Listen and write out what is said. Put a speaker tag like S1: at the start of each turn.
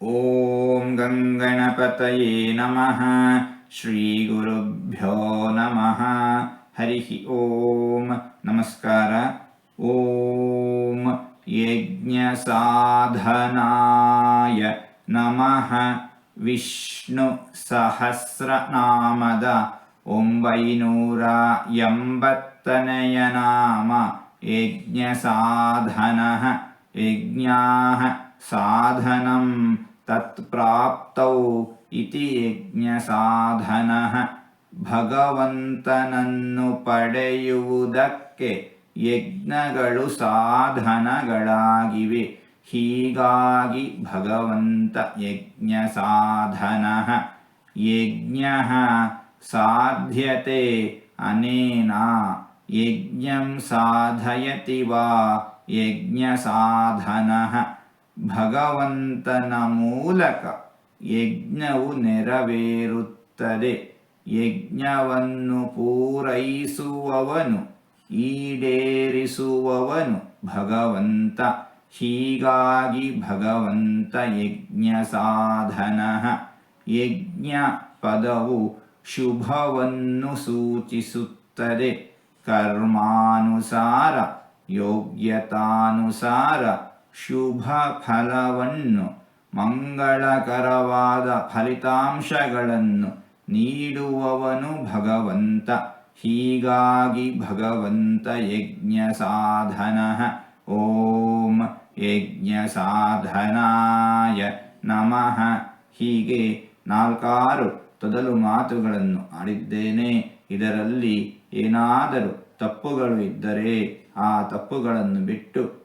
S1: ॐ गङ्गणपतये नमः श्रीगुरुभ्यो नमः हरिः ॐ नमस्कार ॐ यज्ञसाधनाय नमः ವಿಷ್ಣು ಒಂಬೈನೂರ ಎಂಬತ್ತನೆಯ ನಾಮ ಯಜ್ಞಸಾಧನಃ ಯಜ್ಞಾಃ ಸಾಧನಂ ತತ್ಪ್ರಾಪ್ತೌ ಇತಿ ಯಜ್ಞಸಾಧನಃ ಭಗವಂತನನ್ನು ಪಡೆಯುವುದಕ್ಕೆ ಯಜ್ಞಗಳು ಸಾಧನಗಳಾಗಿವೆ ಹೀಗಾಗಿ ಭಗವಂತ ಯಜ್ಞ ಸಾಧನಃ ಯಜ್ಞ ಸಾಧ್ಯತೆ ಅನೇನ ಯಜ್ಞಂ ಸಾಧಯತಿ ವಾ ಯಜ್ಞ ಸಾಧನಃ ಭಗವಂತನ ಮೂಲಕ ಯಜ್ಞವು ನೆರವೇರುತ್ತದೆ. ಯಜ್ಞವನ್ನು ಪೂರೈಸುವವನು, ಈಡೇರಿಸುವವನು ಭಗವಂತ. ಹೀಗಾಗಿ ಭಗವಂತ ಯಜ್ಞ ಸಾಧನಃ. ಯಜ್ಞ ಪದವು ಶುಭವನ್ನು ಸೂಚಿಸುತ್ತದೆ. ಕರ್ಮಾನುಸಾರ, ಯೋಗ್ಯತಾನುಸಾರ ಶುಭ ಫಲವನ್ನು ಮಂಗಳಕರವಾದ ಫಲಿತಾಂಶಗಳನ್ನು ನೀಡುವವನು ಭಗವಂತ. ಹೀಗಾಗಿ ಭಗವಂತ ಯಜ್ಞ ಸಾಧನಃ ಓಂ ಯಜ್ಞ ಸಾಧನಾಯ ನಮಃ. ಹೀಗೆ ನಾಲ್ಕಾರು ತೊದಲು ಮಾತುಗಳನ್ನು ಆಡಿದ್ದೇನೆ. ಇದರಲ್ಲಿ ಏನಾದರೂ ತಪ್ಪುಗಳು ಇದ್ದರೆ ಆ ತಪ್ಪುಗಳನ್ನು ಬಿಟ್ಟು